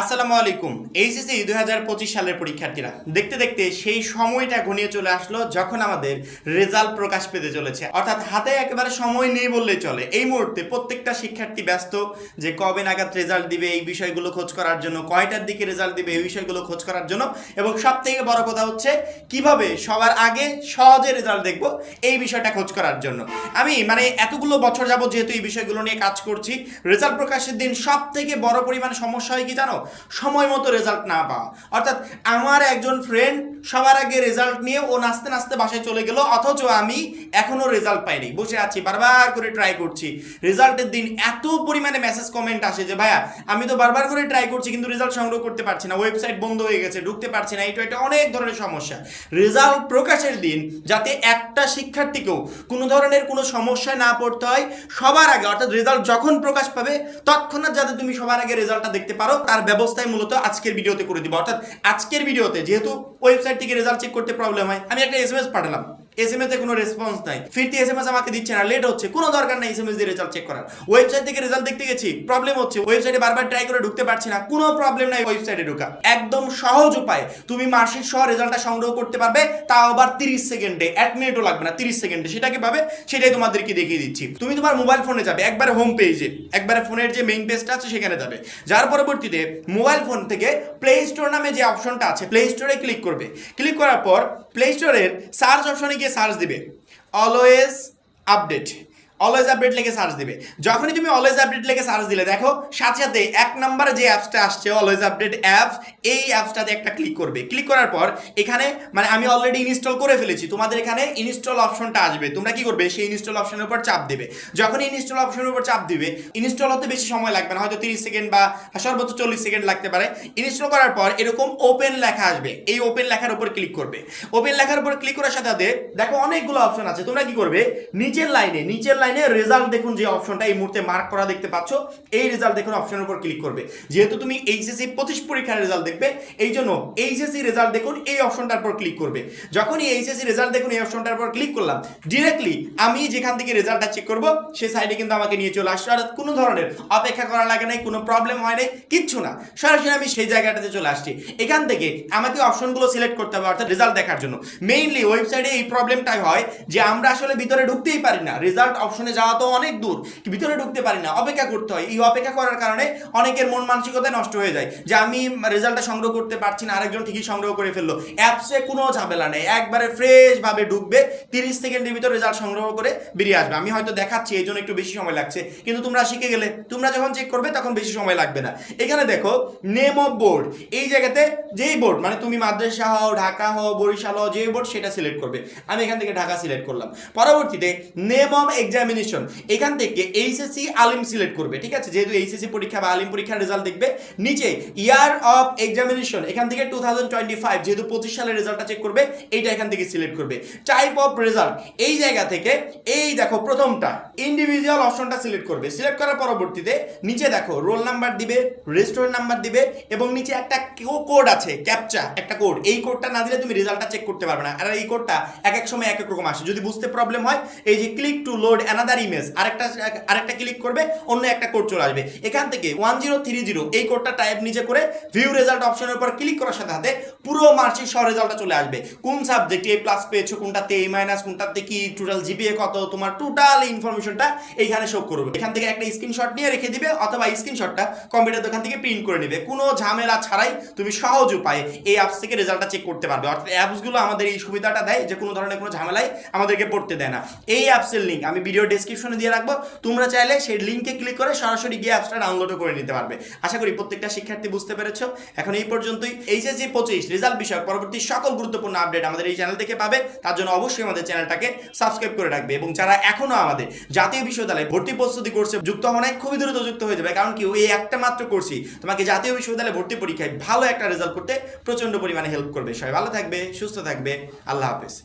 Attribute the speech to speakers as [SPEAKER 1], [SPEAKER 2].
[SPEAKER 1] আসসালামু আলাইকুম। এইচএসসি দুই হাজার পঁচিশ সালের পরীক্ষার্থীরা, দেখতে দেখতে সেই সময়টা ঘনিয়ে চলে আসলো যখন আমাদের রেজাল্ট প্রকাশ পেতে চলেছে। অর্থাৎ হাতে একেবারে সময় নেই বললেই চলে। এই মুহূর্তে প্রত্যেকটা শিক্ষার্থী ব্যস্ত যে কবে নাগাদ রেজাল্ট দিবে, এই বিষয়গুলো খোঁজ করার জন্য, কয়টার দিকে রেজাল্ট দিবে, এই বিষয়গুলো খোঁজ করার জন্য। এবং সব থেকে বড় কথা হচ্ছে, কীভাবে সবার আগে সহজে রেজাল্ট দেখব এই বিষয়টা খোঁজ করার জন্য। আমি মানে এতগুলো বছর যাবত যেহেতু এই বিষয়গুলো নিয়ে কাজ করছি, রেজাল্ট প্রকাশের দিন সব থেকে বড় পরিমাণে সমস্যা হয় কি জানো? সময় মতো রেজাল্ট না পাওয়া অর্থাৎ আমার একজন ফ্রেন্ড সবার আগে রেজাল্ট নিয়ে ও নাচতে নাচতে বাসায় চলে গেল, অথচ আমি এখনও রেজাল্ট পাইনি। বসে আছি, বারবার করে ট্রাই করছি। রেজাল্টের দিন এত পরিমাণে মেসেজ কমেন্ট আসে যে, ভাইয়া, আমি তো বারবার করে ট্রাই করছি, কিন্তু রেজাল্ট সংগ্রহ করতে পারছি না। ওয়েবসাইট বন্ধ হয়ে গেছে, ঢুকতে পারছি না। এটা এটা অনেক ধরনের সমস্যা। রেজাল্ট প্রকাশের দিন যাতে একটা শিক্ষার্থীকেও কোনো ধরনের কোনো সমস্যায় না পড়তে হয়, সবার আগে, অর্থাৎ রেজাল্ট যখন প্রকাশ পাবে, তৎক্ষণাৎ যাতে তুমি সবার আগে রেজাল্টটা দেখতে পারো, তার ব্যবস্থাই মূলত আজকের ভিডিওতে করে দিব। অর্থাৎ আজকের ভিডিওতে যেহেতু ওয়েবসাইট থেকে রেজাল্ট চেক করতে প্রবলেম হয়, আমি একটা এস পাঠালাম। এসএমএস এ কোনো রেসপন্স নাই। ফিরতি এসএমএস আমাকে দিচ্ছে না লেট হচ্ছে, কোনো দরকার নাই এসএমএস দিয়ে রেজাল্ট চেক করার। ওয়েবসাইট থেকে রেজাল্ট দেখতে গেছি প্রবলেম হচ্ছে ওয়েবসাইটে বারবার ট্রাই করে ঢুকতে পারছি না, কোনো প্রবলেম নাই ওয়েবসাইটে ঢোকা। একদম সহজ উপায়, তুমি মার্কশিট সহ রেজাল্টটা সংগ্রহ করতে পারবে, তাও আবার তিরিশ সেকেন্ডে এক মিনিটও লাগবে না, তিরিশ সেকেন্ডে সেটা কীভাবে সেটাই তোমাদেরকে দেখিয়ে দিচ্ছি। তুমি তোমার মোবাইল ফোনে যাবে, একবারে হোম পেজে একবারে ফোনের যে মেইন পেজটা আছে, সেখানে যাবে। যার পরবর্তীতে মোবাইল ফোন থেকে প্লে স্টোর নামে যে অপশনটা আছে প্লে স্টোরে ক্লিক করবে। ক্লিক করার পর প্লে স্টোরের সার্চ অপশনে গিয়ে সার্চ দিবে। অলওয়েজ আপডেট অলওয়েজ আপডেট লিখে সার্চ দিবে। যখনই তুমি অলওয়েজ আপডেট লিখে সার্চ দিলে, দেখো, সাথে সাথে এক নম্বরে যে অ্যাপসটা আসছে অলওয়েজ আপডেট অ্যাপস এই অ্যাপসটাতে একটা ক্লিক করবে। ক্লিক করার পর এখানে মানে আমি অলরেডি ইনস্টল করে ফেলেছি, তোমাদের এখানে ইনস্টল অপশনটা আসবে। তোমরা কি করবে? সেই ইনস্টল অপশনের উপর চাপ দেবে। যখন ইনস্টল অপশনের উপর চাপ দিবে ইনস্টল হতে বেশি সময় লাগবে না, হয়তো তিরিশ সেকেন্ড বা সর্বোচ্চ চল্লিশ সেকেন্ড লাগতে পারে। ইনস্টল করার পর এরকম ওপেন লেখা আসবে। এই ওপেন লেখার উপর ক্লিক করবে। ওপেন লেখার উপর ক্লিক করার সাথে সাথে, দেখো অনেকগুলো অপশন আছে। তোমরা কি করবে? নিচের লাইনে নিচের লাইনে রেজাল্ট দেখুন যে অপশনটা এই মুহূর্তে মার্ক করা দেখতে পাচ্ছ। এই রেজাল্ট দেখুন অপশনের উপর ক্লিক করবে। যেহেতু তুমি এইচএসসি পঁচিশ পরীক্ষার রেজাল্ট দেখবে এই জন্য এইচএসসি রেজাল্ট দেখুন এই অপশনটার উপর ক্লিক করবে। যখনই এইচএসসি রেজাল্ট দেখুন এই অপশনটার উপর ক্লিক করলাম ডিরেক্টলি আমি যেখান থেকে রেজাল্টটা চেক করব সেই সাইডে কিন্তু আমাকে নিয়ে চলে আসছে অর্থাৎ কোনো ধরনের অপেক্ষা করা লাগে নাই, কোনো প্রবলেম হয় নাই, কিচ্ছু না। সরাসরি আমি সেই জায়গাটাতে চলে আসছি। এখান থেকে আমাকে অপশনগুলো সিলেক্ট করতে হবে, অর্থাৎ রেজাল্ট দেখার জন্য। মেইনলি ওয়েবসাইটে এই প্রবলেমটাই হয় যে আমরা আসলে ভিতরে ঢুকতেই পারি না। রেজাল্ট অপশনে যাওয়া তো অনেক দূর ভিতরে ঢুকতে পারি না, অপেক্ষা করতে হয়। এই অপেক্ষা করার কারণে অনেকের মন মানসিকতা নষ্ট হয়ে যায় যে আমি রেজাল্টটা সংগ্রহ করতে পারছি না, আরেকজন ঠিকই সংগ্রহ করে ফেলল। অ্যাপসে কোনো ঝামেলা নেই, একবারে ফ্রেশ ভাবে ঢুকবে, তিরিশ সেকেন্ডের ভিতর রেজাল্ট সংগ্রহ করে বেরিয়ে আসবে। আমি হয়তো দেখাচ্ছি, এই জন্য একটু বেশি সময় লাগছে, কিন্তু তোমরা শিখে গেলে, তোমরা যখন চেক করবে তখন বেশি সময় লাগবে না। এখানে দেখো নেম অফ বোর্ড এই জায়গাতে যেই বোর্ড মানে তুমি মাদ্রাসা হও, ঢাকা হও, বরিশাল হও, যেই বোর্ড সেটা সিলেক্ট করবে। আমি এখান থেকে ঢাকা সিলেক্ট করলাম। পরবর্তীতে নেম অফ এক্সামিনেশন এখান থেকে এইচএসসি আলিম সিলেক্ট করবে, ঠিক আছে? যেহেতু এইচএসসি পরীক্ষা বা আলিম পরীক্ষার রেজাল্ট দেখবে। নিচে ইয়ার অফ এক্সামিনেশন এখান থেকে টু থাউজেন্ড টোয়েন্টি ফাইভ যেহেতু পঁচিশ সালের রেজাল্টটা চেক করবে, এইটা এখান থেকে সিলেক্ট করবে। টাইপ অফ রেজাল্ট এই জায়গা থেকে, এই দেখো প্রথমটা ইন্ডিভিজুয়াল অপশনটা সিলেক্ট করবে। সিলেক্ট করার পরবর্তীতে নিচে দেখো রোল নাম্বার দিবে রেস্টুরেন্ট নাম্বার দিবে, এবং নিচে একটা কোড আছে ক্যাপচা একটা কোড এই কোডটা না দিলে তুমি রেজাল্টটা চেক করতে পারবে না। আর এই কোডটা এক এক সময় এক এক রকম আসে। যদি বুঝতে প্রবলেম হয়, এই যে click to load another image আরেকটা আরেকটা ক্লিক করবে, অন্য একটা কোড চলে আসবে। এখান থেকে ওয়ান জিরো থ্রি জিরো এই কোডটা টাইপ নিচে করে ভিউ রেজাল্ট অপশনের উপর ক্লিক করার সাথে সাথে পুরো মার্কশিট সহ রেজাল্টটা চলে আসবে। কোন সাবজেক্টে এ প্লাস পেয়েছ, কোনটাতে এ মাইনাস কোনটাতে কি টোটাল জিপিএ কত, তোমার টোটাল ইনফরমেশনটা এইখানে শো করবে। এখান থেকে একটা স্ক্রিনশট নিয়ে রেখে দিবে, অথবা স্ক্রিনশটটা কম্পিউটার দোকান থেকে প্রিন্ট করে নেবে। কোনো ঝামেলা ছাড়াই তুমি সহজ উপায়ে এই অ্যাপস থেকে রেজাল্টটা চেক করতে পারবে। অর্থাৎ অ্যাপসগুলো আমাদের এই সুবিধাটা দেয় যে কোনো ধরনের কোনো ঝামেলাই আমাদেরকে পড়তে দেয় না। এই অ্যাপসের লিঙ্ক আমি ভিডিও ডেসক্রিপশনে দিয়ে রাখব। তোমরা চাইলে সেই লিঙ্কে ক্লিক করে সরাসরি গিয়ে অ্যাপসটা ডাউনলোডও করে নিতে পারবে। আশা করি প্রত্যেকটা শিক্ষার্থী বুঝতে পেরেছ। এখন এই পর্যন্তই। এইচএসসি পঁচিশ রেজাল্ট বিষয়ক পরবর্তী সকল গুরুত্বপূর্ণ আপডেট আমাদের এই চ্যানেল থেকে পাবে। তার জন্য অবশ্যই আমাদের চ্যানেলটাকে সাবস্ক্রাইব করে রাখবে এবং যারা এখনও আমাদের জাতীয় বিশ্ববিদ্যালয়ে ভর্তি প্রস্তুতি কোর্সে যুক্ত হওয়া খুবই দ্রুত যুক্ত হয়ে যাবে। কারণ কি এই একটা মাত্র কোর্সই তোমাকে জাতীয় বিশ্ববিদ্যালয়ে ভর্তি পরীক্ষায় ভালো একটা রেজাল্ট করতে প্রচণ্ড পরিমাণে হেল্প করবে। সবাই ভালো থাকবে, সুস্থ থাকবে। আল্লাহ হাফেজ।